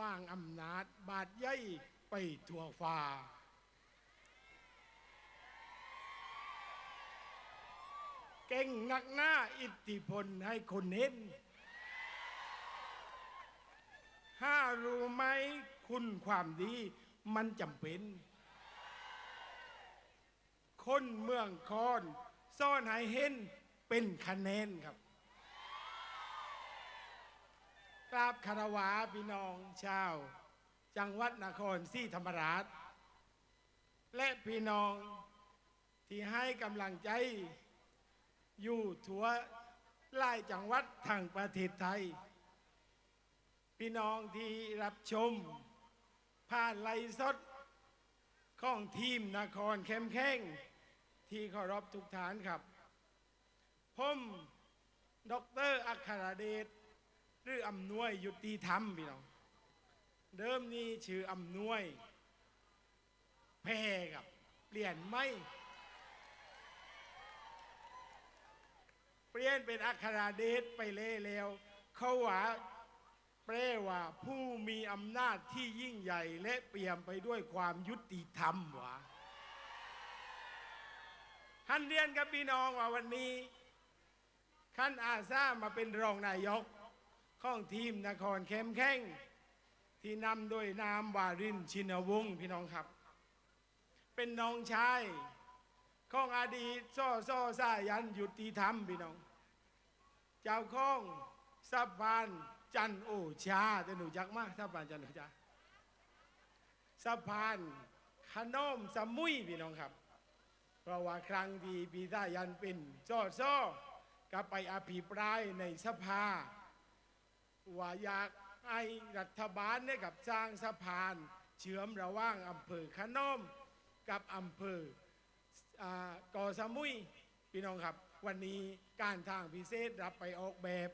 ว่างอำนาจบาดใหญ่ไปทั่วฟ้า เก่งนักหน้าอิทธิพลให้คนเห็นห้ารู้ไหมคุณความดีมันจำเป็น คนเมืองคอนซ่อนให้เห็นเป็นคะแนนครับ กราบคารวาพี่น้องชาว จังหวัดนครศรีธรรมราช และพี่น้องที่ให้กำลังใจ อยู่ทั่วไล่จังหวัดทางประเทศไทย พี่น้องที่รับชม ผ่านไลฟ์สดของทีมนครเข้มแข็งที่เคารพทุกฐานครับ ผมดอกเตอรอัครเดช หรืออำนวยยุติธรรมพี่น้องเดิมนี้ชื่ออำนวยแพรกับ เปลี่ยนไม่เปลี่ยนเป็นอัคราเดชไปเล่แล้วเขาว่าแปลว่าผู้มีอำนาจที่ยิ่งใหญ่และเปี่ยมไปด้วยความยุติธรรมวะท่านเรียนกับพี่น้องว่าวันนี้ท่านอาซามาเป็นรองนายก ของทีมนครเข้มแข้งที่นำโดยนามวารินชินวงศ์พี่น้องครับ เป็นน้องชายของอดีตซ่อซ่อซ่ายันยุติธรรมพี่น้อง เจ้าของสะพานจันโอชาจะหนูจักมากสะพานจันโอชาสะพานขนมสมุยพี่น้องครับ เพราะว่าครั้งที่ปีซ่ายันเป็นซ่อซ่อก็ไปอภิปรายในสภา ว่าอยากให้รัฐบาลเนี่ยกับสร้างสะพาน เชื่อมระหว่างอำเภอขนอมกับอำเภออ่ากอสมุยพี่น้องครับ วันนี้การทางพิเศษรับไปออกแบบ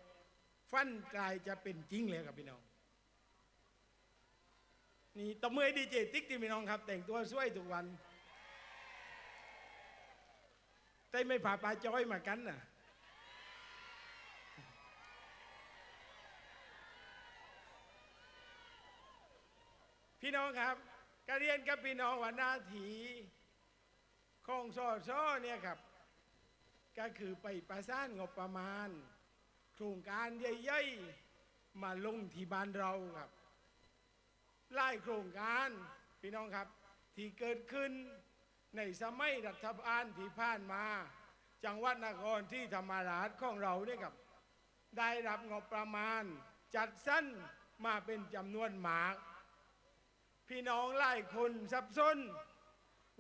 ฟันกลายจะเป็นจริงเลยครับพี่น้อง นี่ตบมือดีเจติ๊กที่พี่น้องครับ แต่งตัวสวยทุกวันแต่ไม่ผ่าปลาจ้อยมากันน่ะ พี่น้องครับกเรียนกับพี่น้องว่าหน้าทีของสอซอเนี่ยครับ ก็คือไปประสานงบประมาณ โครงการใหญ่ๆมาลงที่บ้านเราครับไล่โครงการพี่น้องครับ ที่เกิดขึ้นในสมัยรัฐบาลที่ผ่านมา จังหวัดนครที่ธรรมราชของเราเนี่ยครับ ได้รับงบประมาณ จัดสั้นมาเป็นจำนวนมาก พี่น้องหลายคนสับสน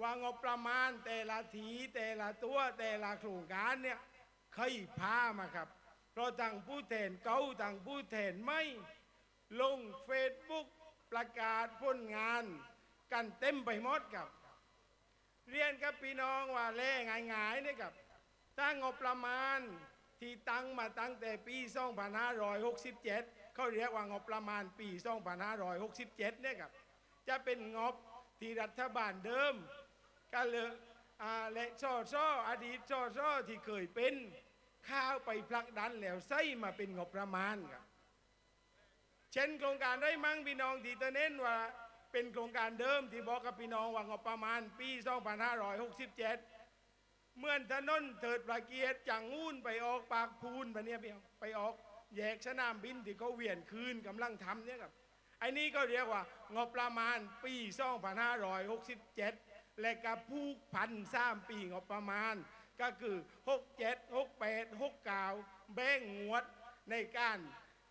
ว่างบประมาณแต่ละทีแต่ละตัวแต่ละโครงการเนี่ยเคยพามาครับ เพราะทางผู้แทนเก่าทางผู้แทนไม่ ลงเฟซบุ๊กประกาศผลงานกันเต็มไปหมดครับ เรียนกับพี่น้องว่าแล่ง่ายๆเนี่ยครับถ้างบประมาณที่ตั้งมาตั้งแต่ปี2567 เขาเรียกว่างบประมาณปี 2567 เนี่ยครับ จะเป็นงบที่รัฐบาลเดิมก็เลยอ่าและช่อช่ออดีตช่อช่อที่เคยเป็นข้าวไปผลักดันแล้วใส่มาเป็นงบประมาณครับเช่นโครงการได้มั่งพี่น้องที่ตะเน้นว่าเป็นโครงการเดิมที่บอกกับพี่น้องว่างบประมาณ ปี2567 เมื่อถนนเถิดประเกียรติจังงูนไปออกปากพูนไปเนี่ยไปออกแยกสนามบินที่เขาเวียนคืนกำลังทำเนี่ยครับ ไอ้นี่ก็เรียกว่างบประมาณปี 2567 และกับผู้พันสามปีงบประมาณ ก็คือ 67 68 69 แบ่งงวดในการ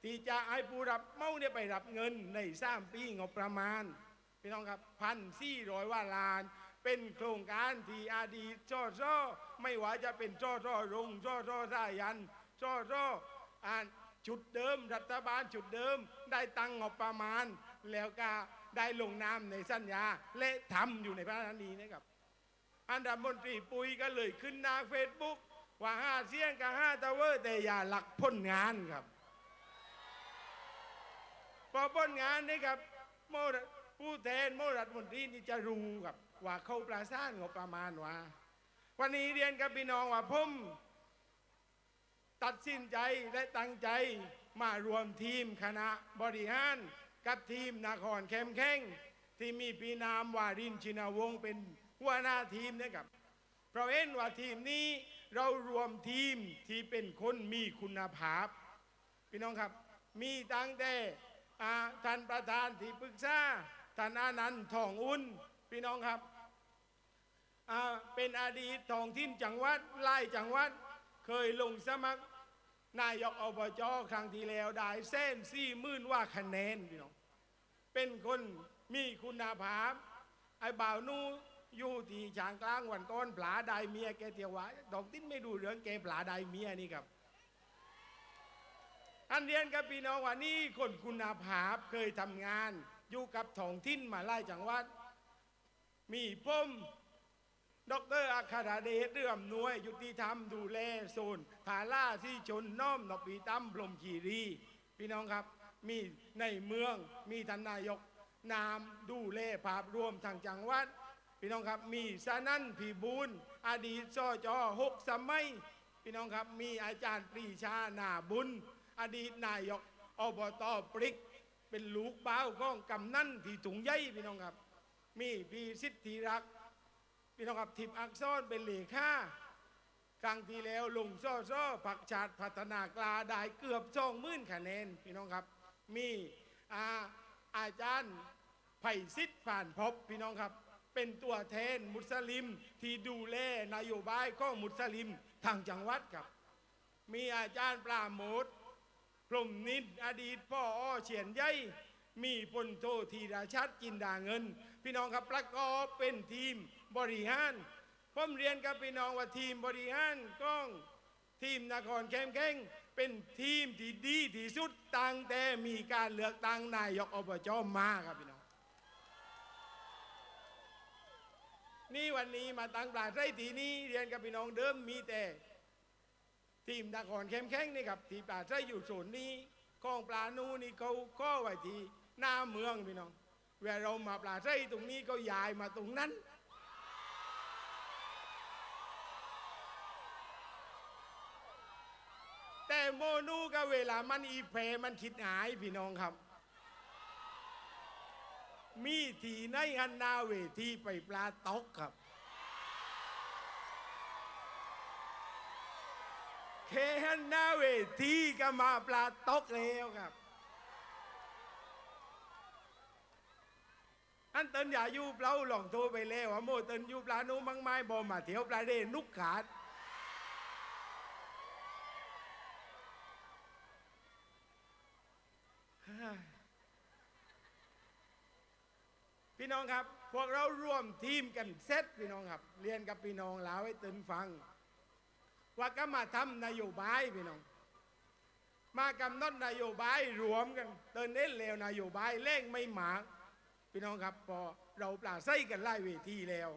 ที่จะให้ผู้รับเมาเนี่ยไปรับเงินในสามปีงบประมาณพี่น้องครับพันสี่ร้อยว่าล้าน เป็นโครงการที่อดีตช่อช่อไม่ว่าจะเป็นช่อช่อรงช่อช่อสายันช่อช่ออ่าน จุดเดิม รัฐบาลจุดเดิม ได้ตั้งงบประมาณ แล้วก็ได้ลงนามในสัญญา และทำอยู่ในพระราชนีนะครับ อันดับมนตรีปุยก็เลยขึ้นหน้าเฟซบุ๊กว่าห้าเสียงกับห้าตะเวอร์แต่อย่าหลักพ้นงานครับพอพ้นงานนี่ครับโมผู้แทนโมรัฐมนตรีนี่จะรู้ครับว่าเขาประสานงบประมาณว่า วันนี้เรียนกับพี่น้องว่าผม ตัดสินใจและตั้งใจมารวมทีมคณะบริหารกับทีมนครแคมแข้งที่มีปีนามวารินชินวงศ์เป็นหัวหน้าทีมนะครับ เพราะเห็นว่าทีมนี้เรารวมทีมที่เป็นคนมีคุณภาพ พี่น้องครับ มีตั้งแต่อ่าท่านประธานที่ปรึกษาท่านอานันต์ทองอุ่น พี่น้องครับอาเป็นอดีตทองถิ่นจังหวัดไล่จังหวัด เคยลงสมัคร นายกอบจครั้งที่แล้วได้เส้นสี่หมื่นว่าคะแนนพี่น้องเป็นคนมีคุณภาพ ไอ้บ่าวนูอยู่ที่ฉางกลางวันก้อนปลาได้เมียแกเทียวว่าดอกติ้นไม่ดูเรื่องแกปลาได้เมียนี่ครับอันเรียนกับพี่น้องว่านี่คนคุณภาพเคยทำงาน อยู่กับท้องถิ่นมาไล่จังหวัด มีพ่ม ดรอัครเดชเรื่อมนวย ยุติธรรมดูแลโซนฐาล่าที่ชนน้อมนอปีตั้มพรมคีรี พี่น้องครับ มีในเมืองมีท่านนายก นามดูแลภาพรวมทางจังหวัด พี่น้องครับมีสนั่นผีบูลอดีตสจหกสมัย พี่น้องครับมีอาจารย์ปรีชาหนาบุญ อดีตนายกอบตปริก เป็นลูกบ้าวของกำนั่นที่ถุงใหญ่พี่น้องครับ มีพี่สิทธิรักษ พี่น้องครับทิพอักษรเป็นเหลขาครั้งที่แล้วลงซ่อซ่อผักชาติพัฒนากลาได้เกือบสองมื่นคะแนนพี่น้องครับ มีอาอาจารย์ไผ่ซิดผ่านพบพี่น้องครับ เป็นตัวแทนมุสลิมที่ดูแลนโยบายของมุสลิมทางจังหวัดครับ มีอาจารย์ปราโมทพรมนิตอดีตพ่ออ้อเฉียนใหญ่มีพลโทธีราชัดจินดาเงิน พี่น้องครับประกอบเป็นทีม บริหารผมเรียนกับพี่น้องว่าทีมบริหารก้องทีมนครแคมแข้งเป็นทีมที่ดีที่สุดตั้งแต่มีการเลือกตั้งนายกอบจมาครับพี่น้อง นี่วันนี้มาตั้งปลาไส้ทีนี้เรียนกับพี่น้องเดิมมีแต่ ทีมนครเข้มแข็งนี่ครับที่ปลาไส้อยู่โซนนี้คลองปลานูนี่เขาข้อไว้ที่หน้าเมืองพี่น้องเวลาเรามาปลาไส้ตรงนี้ก็ย้ายมาตรงนั้น โมนูก็เวลามันอีเพมันคิดหายพี่น้องครับ มีทีในฮันนาเวทีไปปลาตกครับ เคฮันนาเวทีก็มาปลาตกแล้วครับอันเตินอย่าอยู่เปล่าหลองโทรไปแล้วว่าโมเตินอยู่ปลานูมังไม้บอมาเที่ยวปลาเดนุกขาด พี่น้องครับ พวกเราร่วมทีมกันเซตพี่น้องครับ เรียนกับพี่น้องแล้วให้ตื่นฟัง ว่าก็มาทำนโยบายพี่น้อง มากำหนดนโยบายรวมกันเตินเน้นแล้วนโยบายเล่งไม่หมาพี่น้องครับพอเราปลาไส้กันไล่เวทีแล้ว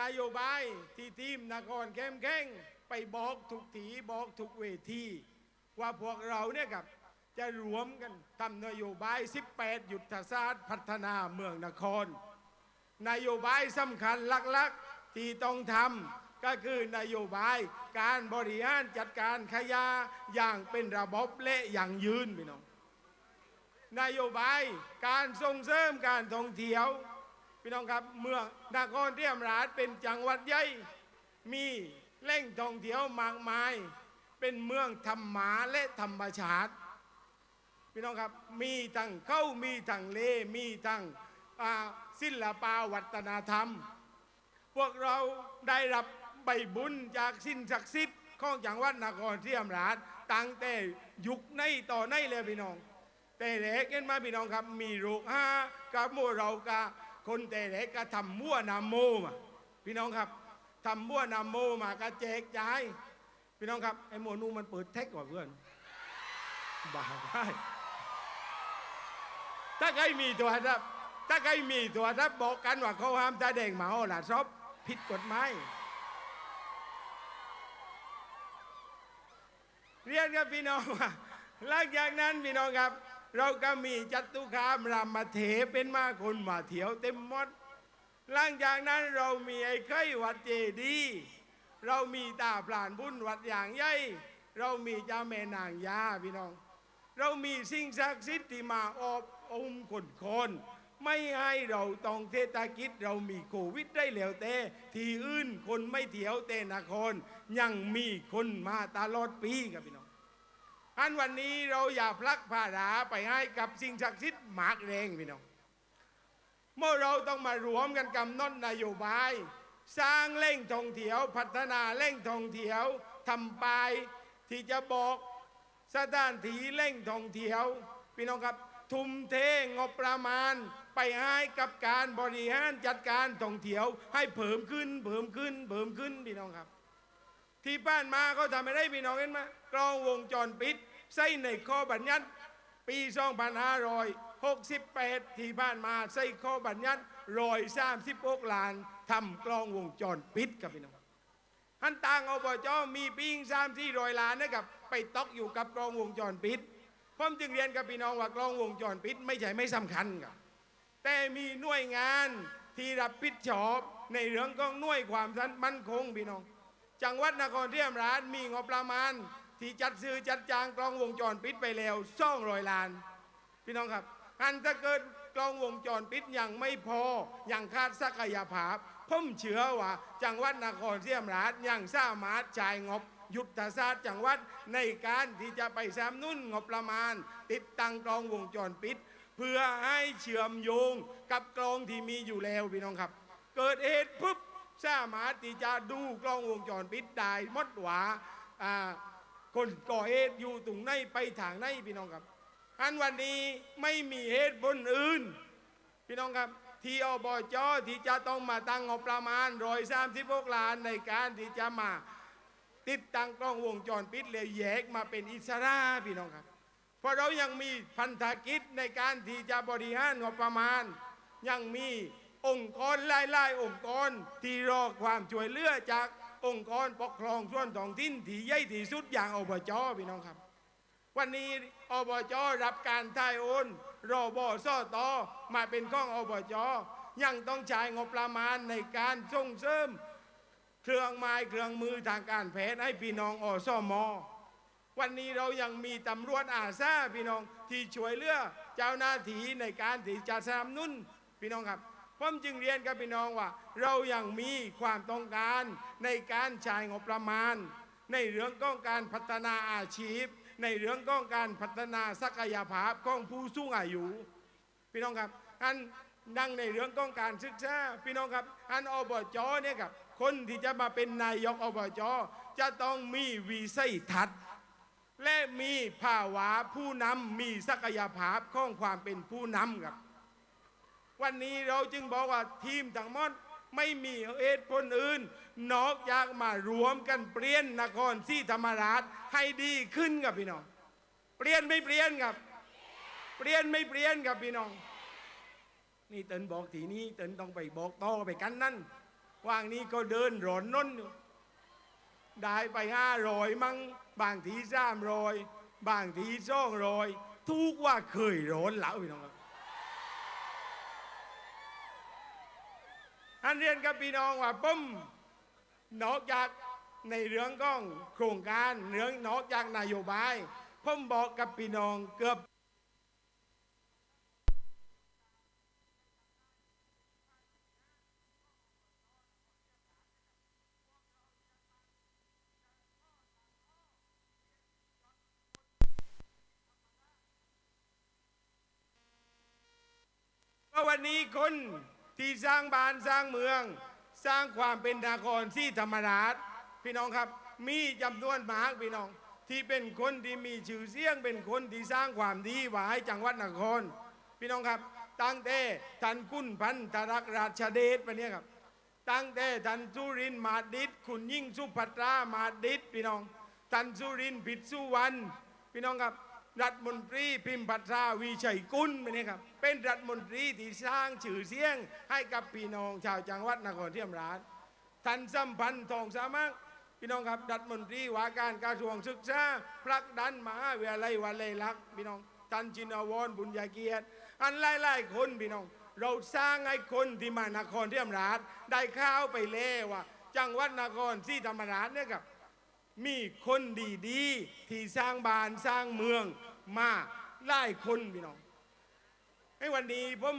นโยบายที่ทีมนครเข้มแข้งไปบอกทุกทีบอกทุกเวที ว่าพวกเราเนี่ยครับ จะรวมกันทำนโยบาย 18 ยุทธศาสตร์พัฒนาเมืองนคร นโยบายสำคัญหลักๆ ที่ต้องทำก็คือนโยบายการบริหารจัดการขยะอย่างเป็นระบบและอย่างยืนพี่น้องนโยบายการส่งเสริมการท่องเที่ยวพี่น้องครับเมืองนครเทียมราชเป็นจังหวัดใหญ่มีแหล่งท่องเที่ยวมากมาย เป็นเมืองธรรมาและธรรมชาติ พี่น้องครับมีทั้งเข้ามีทั้งเลมีทั้งศิลปาวัฒนธรรม พวกเราได้รับใบบุญจากสิ้นศักดิ์สิทธิ์ของจังหวัดนครศรีธรรมราชตั้งแต่ยุคในต่อในเลยพี่น้อง แต่เด็กเห็นมาพี่น้องครับ มีโรคห้ากับโมเรากะคนแต่เด็กก็ทำมั่วนามโมมาพี่น้องครับทำมั่วนามโมมาก็แจกจ่ายพี่น้องครับไอ้โมนูมันเปิดเทคกว่าเพื่อนบ้าได้ ถ้าใครมีตัวรับถ้าใครมีตัวรับบอกกันว่าเขาห้ามแดงหมาหลาซอบผิดกฎหมายเรียนกับพี่น้องว่าหลังจากนั้นพี่น้องครับ เราก็มีจัตุคามรามาเถเป็นมาคนมาเถียวเต็มหมดหลังจากนั้นเรามีไอ้ไข่วัดเจดีเรามีตาพลานบุญวัดอย่างใหญ่เรามีเจ้าแม่นางยาพี่น้อง เรามีสิ่งศักดิ์สิทธิ์ที่มาอบ อมคนคนไม่ให้เราต้องเทศกิจเรามีโควิดได้แล้วแต่ที่อื่นคนไม่เที่ยวแต่นครยังมีคนมาตลอดปีครับพี่น้องอันวันนี้เราอย่าพลักภาระไปให้กับสิ่งศักดิ์สิทธิ์หมากแรงพี่น้องเมื่อเราต้องมารวมกันกำหนดนโยบาย สร้างเร่งท่องเที่ยว พัฒนาเร่งท่องเที่ยวทำปายที่จะบอกสถานที่เร่งท่องเที่ยวพี่น้องครับ ทุ่มเทงบประมาณ ไปให้กับการบริหารจัดการท่องเที่ยว ให้เพิ่มขึ้นเพิ่มขึ้นเพิ่มขึ้นพี่น้องครับ ที่บ้านมาเขาทำไม่ได้พี่น้องเห็นไหมกล้องวงจรปิดใส่ในข้อบัญญัติปี2568 ที่ผ่านมาใส่ข้อบัญญัติรอย36ล้านทำกล้องวงจรปิดกับพี่น้องท่านต่างอบจมีปีงสามที่รอยล้านนะครับไปตอกอยู่กับกล้องวงจรปิด ผมจึงเรียนกับพี่น้องว่ากล้องวงจรปิดไม่ใช่ไม่สำคัญครับแต่มีหน่วยงานที่รับผิดชอบในเรื่องของหน่วยความสันมั่นคงพี่น้อง จังหวัดนครเทียมราชมีงบประมาณ ที่จัดซื้อจัดจ้างกล้องวงจรปิดไปแล้วซ่องรอยล้าน พี่น้องครับอันถ้าเกิดกล้องวงจรปิดยังไม่พอยังขาดศักยภาพผมเชื่อว่า จังหวัดนครเทียมราชยังสามารถจ่ายงบ ยุทธศาสตร์จังหวัดในการที่จะไปสามนุ่นงบประมาณ ติดตั้งกล้องวงจรปิด เพื่อให้เชื่อมโยงกับกล้องที่มีอยู่แล้วพี่น้องครับ เกิดเหตุปุ๊บสามารถที่จะดูกล้องวงจรปิดได้มดหวาอ่าคนก่อเหตุอยู่ตรงไหนไปทางไหนพี่น้องครับ อันวันนี้ไม่มีเหตุผลอื่น พี่น้องครับที่อบจที่จะต้องมาตั้งงบประมาณรอยสามสิบหกล้านในการที่จะมา ติดตั้งกล้องวงจรปิดเลยแยกมาเป็นอิสระพี่น้องครับ เพราะเรายังมีพันธกิจในการที่จะบริหารงบประมาณ ยังมีองค์กรหลายๆองค์กรที่รอความช่วยเหลือจากองค์กรปกครองส่วนท้องถิ่นที่ใหญ่ที่สุดอย่างอบจพี่น้องครับ วันนี้อบจรับการถ่ายโอนรอบสตมาเป็นข้องอบจยังต้องจ่ายงบประมาณในการส่งเสริม เครื่องไม้เครื่องมือทางการแพทย์ให้พี่น้องอสมวันนี้เรายังมีตำรวจอาซาพี่น้องที่ช่วยเหลือเจ้าหน้าที่ในการที่จะสนับสนุนพี่น้องครับผมจึงเรียนกับพี่น้องว่า เรายังมีความต้องการในการจ่ายงบประมาณ ในเรื่องของการพัฒนาอาชีพ ในเรื่องของการพัฒนาศักยภาพของผู้สูงอายุพี่น้องครับอันดังในเรื่องของการศึกษาพี่น้องครับ อันอบจเนี่ยครับ คนที่จะมาเป็นนายกอบจจะต้องมีวีสัยทัศน์ และมีภาวะผู้นำมีศักยภาพของความเป็นผู้นำครับ วันนี้เราจึงบอกว่าทีมทั้งหมดไม่มีเหตุผลอื่น นอกจากมารวมกันเปลี่ยนนครศรีธรรมราชให้ดีขึ้นครับพี่น้อง เปลี่ยนไม่เปลี่ยนครับ เปลี่ยนไม่เปลี่ยนครับพี่น้อง นี่เตินบอกทีนี้เตินต้องไปบอกต่อไปกันนั่น ว่างนี้ก็เดินหลอนน้นอยู่ได้ไปห้าร้อยมั้งบางทีสามร้อยบางทีสองร้อยทุกว่าเคยร้อนแล้วพี่น้องครับอันเรียนกับพี่น้องว่าปุ้มนอกจากในเรื่องของโครงการเรื่องนอกจากนโยบายผมบอกกับพี่น้องเกือบ ว่าวันนี้คนที่สร้างบ้านสร้างเมือง สร้างความเป็นนครที่ธรรมราชพี่น้องครับ มีจำนวนมากพี่น้อง ที่เป็นคนที่มีชื่อเสียงเป็นคนที่สร้างความดีไว้ให้จังหวัดนคร พี่น้องครับ ตั้งแต่ท่านคุณพันธรักราชเดชไปเนี่ยครับ ตั้งแต่ท่านสุรินมาดิษคุณยิ่งสุภัตรามาดิษพี่น้องท่านสุรินผิดสุวรรณพี่น้องครับ รัฐมนตรีพิมพ์พัตราวีชัยกุลไปนี่ครับเป็นรัฐมนตรีที่สร้างชื่อเสียงให้กับพี่น้องชาวจังหวัดนครเทียมราชท่านสัมพันธ์ทองสามัคพี่น้องครับรัฐมนตรีว่าการกระทรวงศึกษาผลักดันมหาวิทยาลัยวลัยลักษณ์พี่น้องท่านจินวรบุญญาเกียรติ อันหลายๆคนพี่น้อง เราสร้างให้คนที่มานครเทียมราชได้ข้าวไปเล่ว่าจังหวัดนครที่ธรรมราชเนี่ยครับ มีคนดีๆ ที่สร้างบ้านสร้างเมืองมาหลายคนพี่น้องให้วันนี้ผม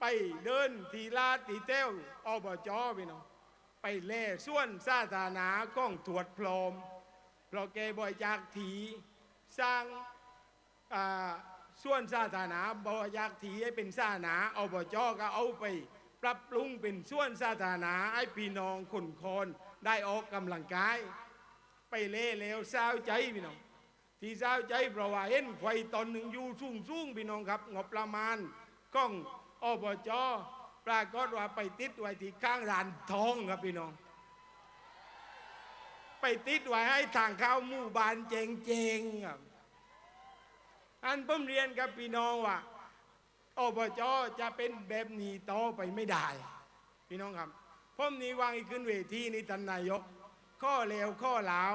ไปเดินทีลาดทีเต้วอบจพี่น้องไปเล่ส่วนสาธารณะก้องตรวจพรอมเพราะแกบริจาคถีสร้างอ่าส่วนสาธารณะบริจาคถีให้เป็นสาธารณะอบจก็เอาไป ปรับปรุงเป็นส่วนสาธารณะให้พี่น้องคนคน ได้ออกกำลังกาย ไปเล่แล้วเศร้าใจพี่น้อง ที่เศร้าใจเพราะว่าเห็นไฟตอนหนึ่งอยู่สูงสูงพี่น้องครับงบประมาณกล้องอบจปรากฏว่าไปติดไว้ที่ข้างร้านทองครับพี่น้อง ไปติดไว้ให้ทางเข้าหมู่บ้านเจงๆครับอันผมเรียนกับพี่น้องว่าอบจจะเป็นแบบนี้ต่อไปไม่ได้ พี่น้องครับ ผมนี่วางอีกขึ้นเวทีนี่ท่านนายก ข้อเลวข้อหลาว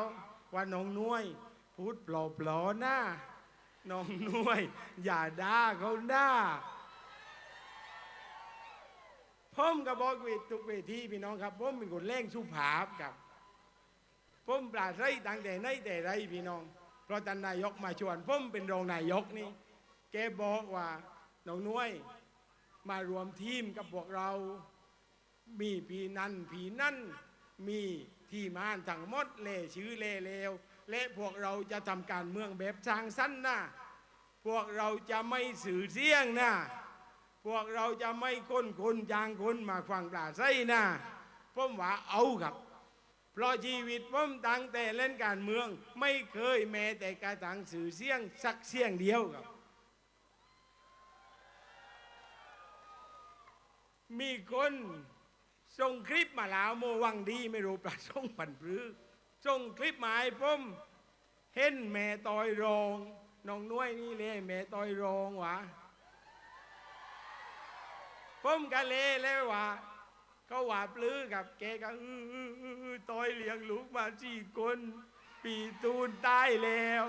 ว่าน้องน้วย พูดปลอปลอหน้าน้องน้วย อย่าด่าเขาหน้าผมก็บอกเวททุกเวทีพี่น้องครับผมเป็นคนเล่งสุภาพครับผมปราศัยตั้งแต่ไหนแต่ไรพี่น้อง เพราะท่านนายกมาชวนผมเป็นรองนายกนี่แกบอกว่าน้องน้วย มารวมทีมกับพวกเรา มีผีนั่นผีนั่น มีที่มานทั้งหมดเล่ชื่อเล่เลวและพวกเราจะทำการเมืองแบบสร้างสั้นนะพวกเราจะไม่สื่อเสียงนะพวกเราจะไม่ค้นคนจางคนมาฟังปลาไส้นะผมว่าเอาครับ เพราะชีวิตผมตั้งแต่เล่นการเมือง ไม่เคยแม้แต่กรตังสื่อเสียงสักเสียงเดียวครับ มีคน ส่งคลิปมาแล้วโมวังดีไม่รู้ประส่งปันปรือส่งคลิปมาให้ผมเห็นแม่ตอยรองน้องน้วยนี่เลยแม่ตอยรองวะผมกะเลแล้วว่าเขาว่าปลื้อกับแกก็อื้ออเออเออตอยเลี้ยงลูกมาสี่คนปีตูนตายแล้ว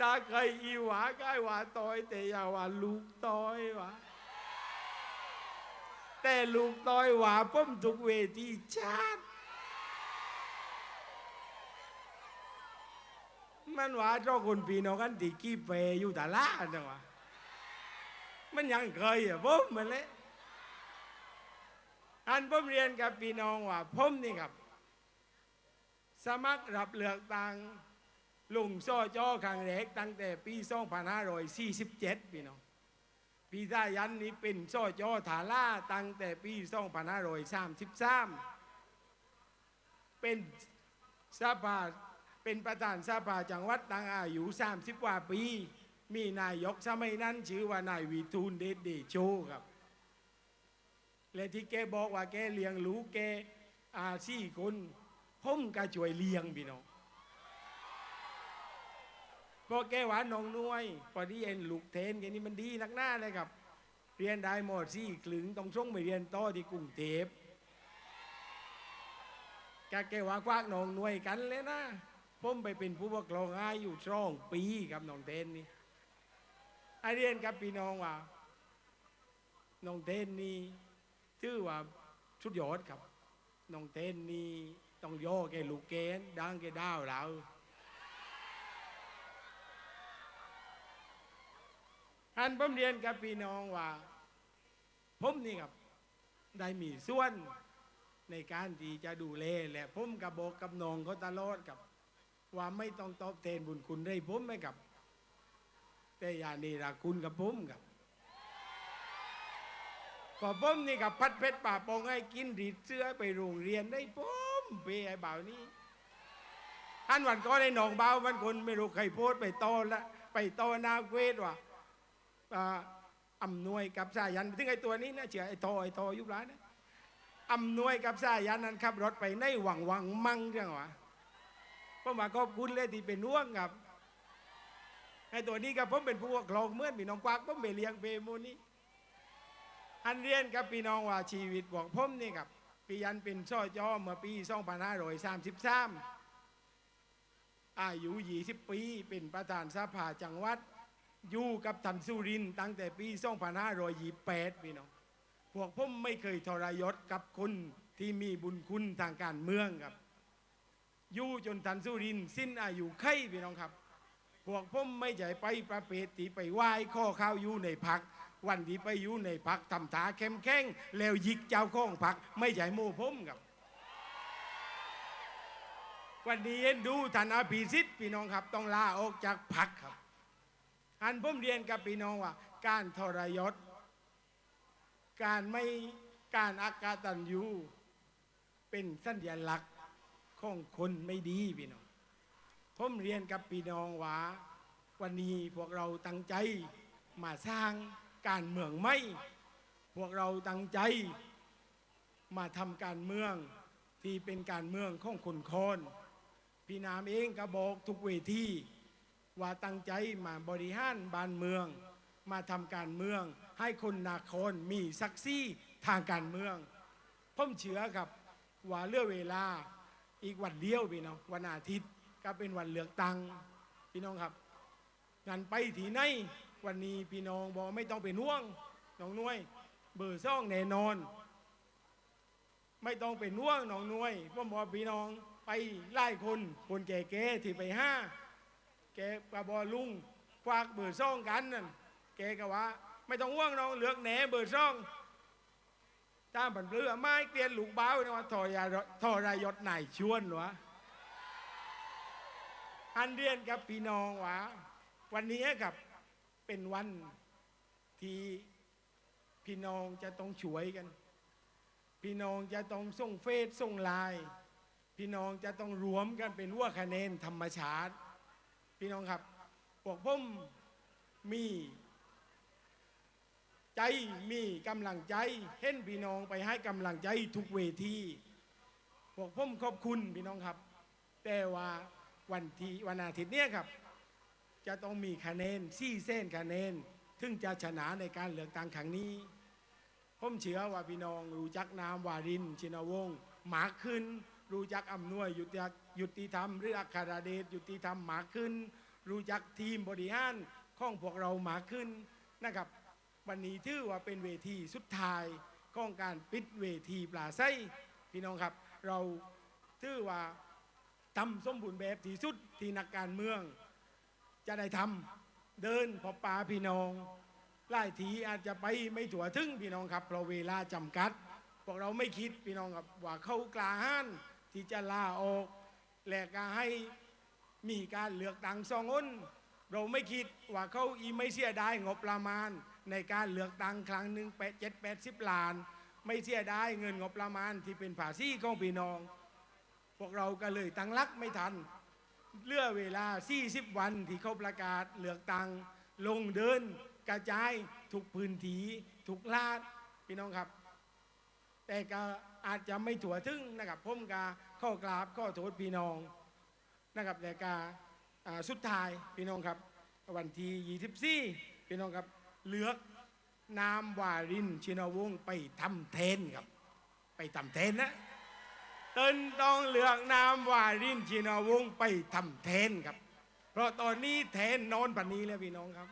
ตาเคยอีหวาก้ายว่าตอยแต่อย่าว่าลูกตอยวะ แต่ลูกตอยหวาป้มทุกเวทีชาติ มันหวาเจ้าคนพี่น้องกันตีกี้เปยอยู่ตลาดนะวะมันยังเคยอะผมมันเลยอันผมเรียนกับพี่น้องว่าผมนี่ครับ สมัครรับเลือกตั้งลุงซ่อจอครั้งแรกตั้งแต่ปี 2547 พี่น้อง ปีท่ายันนี้เป็นโซ่จอฐาล่าตั้งแต่ปี2533เป็นสภาเป็นประธานสภาจังหวัดตั้งอายุ30กว่าปี มีนายกสมัยนั้นชื่อว่านายวีทูลเดชเดโชครับ และที่แกบอกว่าแกเลี้ยงลูกแกอาซี่คนผมก็ช่วยเลี้ยงพี่น้อง พอแกหวานนองน้วยพอดีเอ็นลูกเทนแกนี่มันดีนักหน้าเลยครับ เรียนได้หมดสี่คลึงต้องส่งไปเรียนต่อที่กรุงเทพแกแกว่ากว้างนองน้วยกันเลยนะผมไปเป็นผู้ปกครองอาอยู่ช่องปีกับน้องเทนนี่ไอเรียนกับพี่น้องว่าน้องเทนนี่ชื่อว่าชุดยอดครับน้องเทนนี่ต้องโยกแกลูกเกนดังแกดาวเรา อันผมเรียนกับพี่น้องว่า ผมนี่ครับ ได้มีส่วนในการที่จะดูแลและผมกับบอกกับน้องเขาตลอดกับ ว่าไม่ต้องตอบแทนบุญคุณได้ผมไหมครับ แต่อย่านี่รักคุณกับผมครับพอผมนี่กับพัดเพชรป่าปองให้กินดีดเสื้อไปโรงเรียนได้ผมไปไอ้บ่าวนี่อันวันก็ได้หนองเบาวันคนไม่รู้ใครโพสไปโตละไปโตนาเวทว่า อ่านวยกับสายันถึงไอ้ตัวนี้นะเชื่อไอ้ทอไอ้ทอยุบร้านนะอำนวยกับสายันนั้นขับ รถไปในหวังหวังมั่งเรื่องวะผมว่าขอบคุณเลยที่เป็นน่วงครับไอ้ตัวนี้กับผมเป็นผู้กครองเมื่อนพี่น้องกวากผมไปเลี้ยงเปโมนี่อันเรียนกับพี่น้องว่าชีวิตของผมนี่ครับพี่ยันเป็นช่อจอเมื่อปี2533อยสามสิบสามอายุ20ปี เป็นประธานสภาจังหวัด อยู่กับทันสุรินตั้งแต่ปี2528พี่น้องพวกผมไม่เคยทรยศกับคนที่มีบุญคุณทางการเมืองครับ อยู่จนทันสุรินสิ้นอายุไขพี่น้องครับ พวกผมไม่ใช่ไปประเภทที่ไปไหว้ข้อข้าวอยู่ในพัก วันที่ไปอยู่ในพักทำถาเข้มแข็งแล้วยิกเจ้าข้องพัก ไม่ใช่โม่ผมครับ วันนี้เห็นดูท่านอภิสิทธิ์พี่น้องครับ ต้องลาออกจากพักครับ อันผมเรียนกับพี่น้องว่า การทรยศ การไม่การอากาตันยูเป็นสัญลักษณ์ของคนไม่ดีพี่น้องผมเรียนกับพี่น้องว่า วันนี้พวกเราตั้งใจมาสร้างการเมืองไม่ พวกเราตั้งใจ มาทำการเมืองที่เป็นการเมืองของคนคนพี่นามเองก็บอกทุกเวที ว่าตั้งใจมาบริหารบ้านเมือง มาทำการเมือง ให้คนนาครมีศักดิ์ศรีทางการเมืองผมเชื่อครับว่าเลือกเวลาอีกวันเดียวพี่น้องวันอาทิตย์ก็เป็นวันเลือกตั้งพี่น้องครับงานไปที่ไหนวันนี้พี่น้องบอกไม่ต้องเป็นห่วงน้องนุ้ยเบอร์ซ่องแน่นอน ไม่ต้องเป็นห่วงน้องนุ้ยผมบอกพี่น้องไปไล่คนคนแก่ๆที่ไปห้า แกกระบอลุงควักเบอร์ซ่องกันนั่นแกก็ว่า ไม่ต้องห่วงน้องเลือกแหนเบอร์ซ่องตามผันเรือไม้เกลียนลูกบ้าวนะว่าทอยาทอรายศไหนชวนวะอันเรียนกับพี่น้องวะวันนี้กับเป็นวันที่พี่น้องจะต้องช่วยกัน พี่น้องจะต้องส่งเฟซส่งไลน์พี่น้องจะต้องรวมกันเป็นว่าคะแนนธรรมชาติ พี่น้องครับพวกผมมี ใจมีกำลังใจ เห็นพี่น้องไปให้กำลังใจทุกเวทีพวกผมขอบคุณพี่น้องครับ แต่ว่าวันที่วันอาทิตย์เนี้ยครับ จะต้องมีคะแนนซี่เส้นคะแนนถึงจะชนะในการเลือกตั้งครั้งนี้ผมเชื่อว่าพี่น้องรู้จักนามวารินชินวงศ์หมากขึ้น รู้จักอำนวยยุติยุติธรรมหรืออัคราเดชยุติธรรมหมากขึ้น รู้จักทีมบริหารของพวกเราหมากขึ้นนะครับ วันนี้ถือว่าเป็นเวทีสุดท้ายของการปิดเวทีปลาไส้พี่น้องครับ เราถือว่าทำสมบูรณ์แบบที่สุดที่นักการเมือง จะได้ทำเดินพบปาพี่น้องไล่ทีอาจจะไปไม่ถั่วถึงพี่น้องครับเพราะเวลาจำกัด พวกเราไม่คิดพี่น้องครับว่าเขากล้าห้าน ที่จะลาออก และก็ให้มีการเลือกตั้งซองอ้นเราไม่คิดว่าเขาอีไม่เสียดายงบประมาณ ในการเลือกตั้งครั้งหนึ่งแปดเจ็ดแปดสิบล้าน ไม่เสียดายเงินงบประมาณที่เป็นภาษีของพี่น้อง พวกเราก็เลยตั้งรักไม่ทันเลือเวลา 40 วันที่เขาประกาศเลือกตั้งลงเดินกระจายทุกพื้นที่ทุกลาดพี่น้องครับ แต่ก็ อาจจะไม่ถั่วถึงนะครับผมกาข้อกราบข้อโทษพี่น้องนะครับแต่กาสุดท้ายพี่น้องครับ วันที่24พี่น้องครับเลือกนามวารินชินวงศ์ไปทำเทนครับ ไปทำเทนนะเติ้นต้องเลือกนามวารินชินวงศ์ไปทำเทนครับ เพราะตอนนี้เทนนอนปันนี้แล้วพี่น้องครับ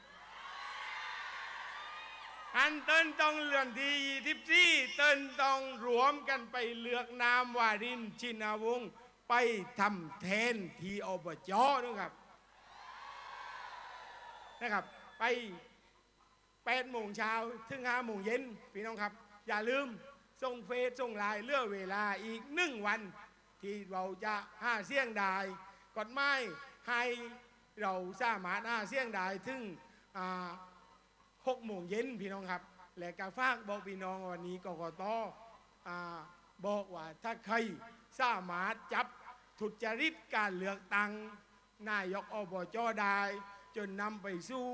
อันเติ้นต้องเลื่อนที่ทิพซี่เติ้นต้องรวมกันไปเลือกนามวารินชินาวงศ์ไปทำเทนที่อบจนะครับนะครับ ไป8โมงเช้าถึง5โมงเย็นพี่น้องครับ อย่าลืมส่งเฟซส่งไลน์เลือกเวลาอีกหนึ่งวัน ที่เราจะห้าเสี่ยงได้กฎหมายให้เราสามารถห้าเสี่ยงได้ถึงอ่า หกโมงเย็นพี่น้องครับ และกาฝากบอกพี่น้องวันนี้กกตอบอกว่าถ้าใครสามารถจับทุจริตการเลือกตั้งนายกอบจได้ จนนำไปสู่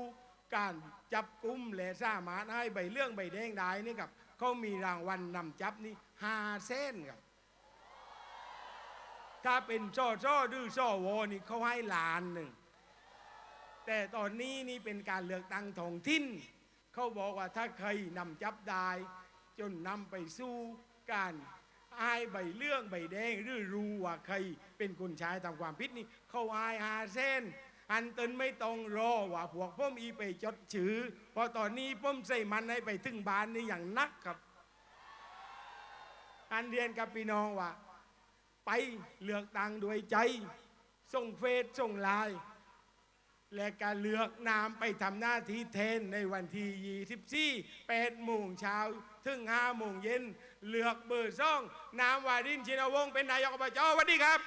การจับกุมและสามารถให้ใบเรื่องใบแดงได้นี่ครับเขามีรางวัลนำจับนี่ห้าเส้นครับถ้าเป็นช่อช่อดื้อช่อวอนี่เขาให้ล้านหนึ่งแต่ตอนนี้นี่เป็นการเลือกตั้งท้องถิ่น เขาบอกว่าถ้าใครนำจับได้ จนนำไปสู่การอายใบเรื่องใบแดงหรือรู้ว่าใครเป็นคนใช้ทำความผิดนี่เขาอายหาเส้นอันตนไม่ต้องรอว่าพวกผมอีไปจดชื่อพราะตอนนี้ผมใส่มันให้ไปถึงบ้านนี่อย่างนักครับ อันเรียนกับพี่น้องว่า ไปเลือกตั้งด้วยใจ ส่งเฟซส่งไลน์ และการเลือกนามไปทำหน้าที่เทนในวันที่ยี่สิบสี่24 8โมงเช้าถึงห้าโมงเย็น เลือกเบอร์ซ่องนามวารินชินวงศ์เป็นนายกอบจสวัสดีครับ